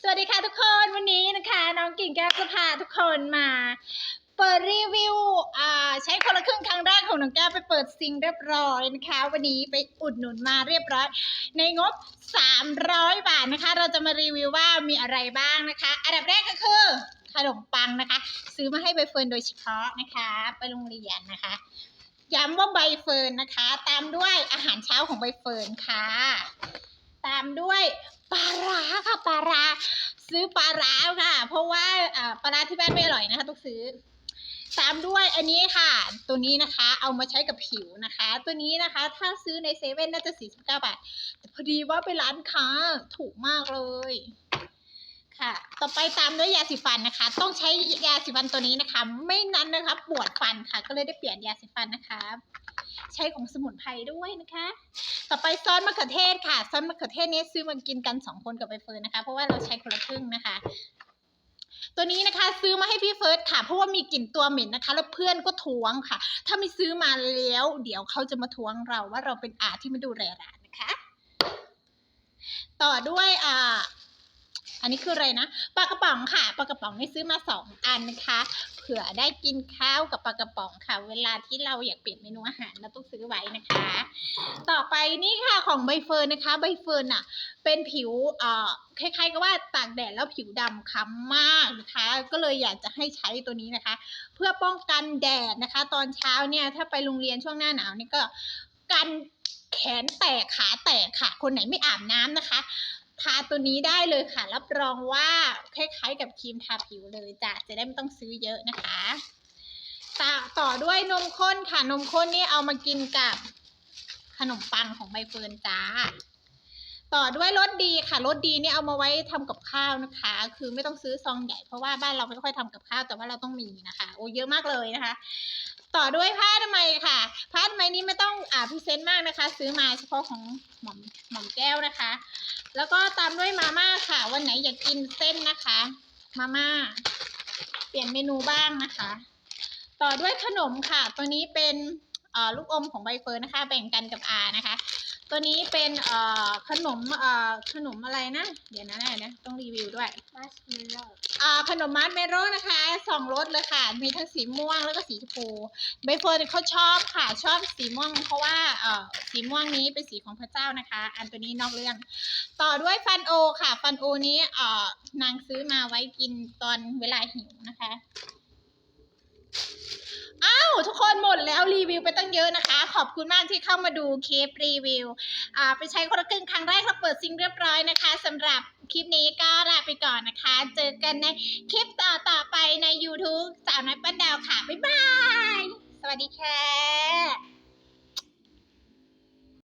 สวัสดีค่ะทุกคนวันนี้นะคะ น้องกิ่งแก้วจะพาทุกคนมาเปิดรีวิวอ่าใช้คนละครึ่งครั้งแรกของน้องแก้วไปเปิดซิงเรียบร้อยนะคะ วันนี้ไปอุดหนุนมาเรียบร้อย ในงบ 300 บาทนะคะ เราจะมารีวิวว่ามีอะไรบ้างนะคะ อันดับแรกก็คือขนมปังนะคะ ซื้อมาให้ใบเฟิร์นโดยเฉพาะนะคะ ไปโรงเรียนนะคะ ย้ำว่าใบเฟิร์นนะคะ ตามด้วยอาหารเช้าของใบเฟิร์นค่ะ ตามด้วยปลาร้าค่ะปลาร้า ซื้อปลาร้าค่ะ เพราะว่าปลาร้าที่บ้านไม่อร่อยนะคะต้องซื้อ ตามด้วยอันนี้ค่ะ ตัวนี้นะคะเอามาใช้กับผิวนะคะ ตัวนี้นะคะถ้าซื้อในเซเว่นน่าจะ 49 บาท แต่พอดีว่าไปร้านค้าถูกมากเลยค่ะ ต่อไปตามด้วยยาสีฟันนะคะ ต้องใช้ยาสีฟันตัวนี้นะคะ ไม่นั้นนะคะ ปวดฟันค่ะ ก็เลยได้เปลี่ยนยาสีฟันนะคะ ใช้ของสมุนไพรด้วยนะคะ ต่อไปซอสมะเขือเทศค่ะ ซอสมะเขือเทศนี้ซื้อมากินกันสองคนกับใบเฟิร์นนะคะ เพราะว่าเราใช้คนละครึ่งนะคะ ตัวนี้นะคะซื้อมาให้พี่เฟิร์สค่ะ เพราะว่ามีกลิ่นตัวเหม็นนะคะ แล้วเพื่อนก็ทวงค่ะ ถ้าไม่ซื้อมาแล้ว เดี๋ยวเขาจะมาทวงเราว่าเราเป็นอาที่ไม่ดูแลร้านนะคะ ต่อด้วยอ่า อันนี้คืออะไรนะปลากระป๋องค่ะปลากระป๋องนี่ซื้อมาสองอันนะคะ เผื่อได้กินข้าวกับปลากระป๋องค่ะ เวลาที่เราอยากเปลี่ยนเมนูอาหารเราต้องซื้อไว้นะคะ ต่อไปนี่ค่ะของใบเฟิร์นนะคะ ใบเฟิร์นอะ เป็นผิวเอ่อคล้ายๆกับว่าตากแดดแล้วผิวดำคล้ำมากนะคะ ก็เลยอยากจะให้ใช้ตัวนี้นะคะ เพื่อป้องกันแดดนะคะ ตอนเช้าเนี่ยถ้าไปโรงเรียนช่วงหน้าหนาวนี่ก็กันแขนแตกขาแตกค่ะ คนไหนไม่อาบน้ำนะคะ ทาตัวนี้ได้เลยค่ะ รับรองว่าคล้ายๆกับครีมทาผิวเลยจ้ะจะได้ไม่ต้องซื้อเยอะนะคะต่อต่อด้วยนมข้นค่ะ นมข้นนี่เอามากินกับขนมปังของใบเฟิร์นจ้า ต่อด้วยรสดีค่ะรสดีนี่เอามาไว้ทำกับข้าวนะคะ คือไม่ต้องซื้อซองใหญ่เพราะว่าบ้านเราไม่ค่อยทำกับข้าวแต่ว่าเราต้องมีนะคะ โอ้เยอะมากเลยนะคะ ต่อด้วยผ้าทำไมค่ะ ผ้าทำไมนี่ไม่ต้องอ่าพรีเซนมากนะคะ ซื้อมาเฉพาะของหม่อมหม่อมแก้วนะคะ แล้วก็ตามด้วยมาม่าค่ะ วันไหนอยากกินเส้นนะคะ มาม่า เปลี่ยนเมนูบ้างนะคะ ต่อด้วยขนมค่ะ ตัวนี้เป็นลูกอมของใบเฟิร์นนะคะ แบ่งกันกับอานะคะ ตัวนี้เป็นเอ่อขนมเอ่อขนมอะไรนะ เดี๋ยวนะเดี๋ยวนะต้องรีวิวด้วยมัสเมลโล่อ่าขนมมัดเมโร่นะคะสองรสเลยค่ะ มีทั้งสีม่วงแล้วก็สีชมพูใบเฟิร์นเขาชอบค่ะชอบสีม่วง เพราะว่าเอ่อสีม่วงนี้เป็นสีของพระเจ้านะคะ อันตัวนี้นอกเรื่อง ต่อด้วยฟันโอค่ะ ฟันโอนี้เอ่อนางซื้อมาไว้กินตอนเวลาหิวนะคะอ้าวทุกคนหมดแล้วรีวิวไปตั้งเยอะนะคะ ขอบคุณมากที่เข้ามาดูคลิปรีวิวอ่าไปใช้คนละครึ่งครั้งแรกเราเปิดซิงเรียบร้อยนะคะสำหรับคลิปนี้ก็ลาไปก่อนนะคะ เจอกันในคลิปต่อต่อๆไปใน YouTube สาวน้อยปั้นดาวค่ะ บ๊ายบาย สวัสดีค่ะ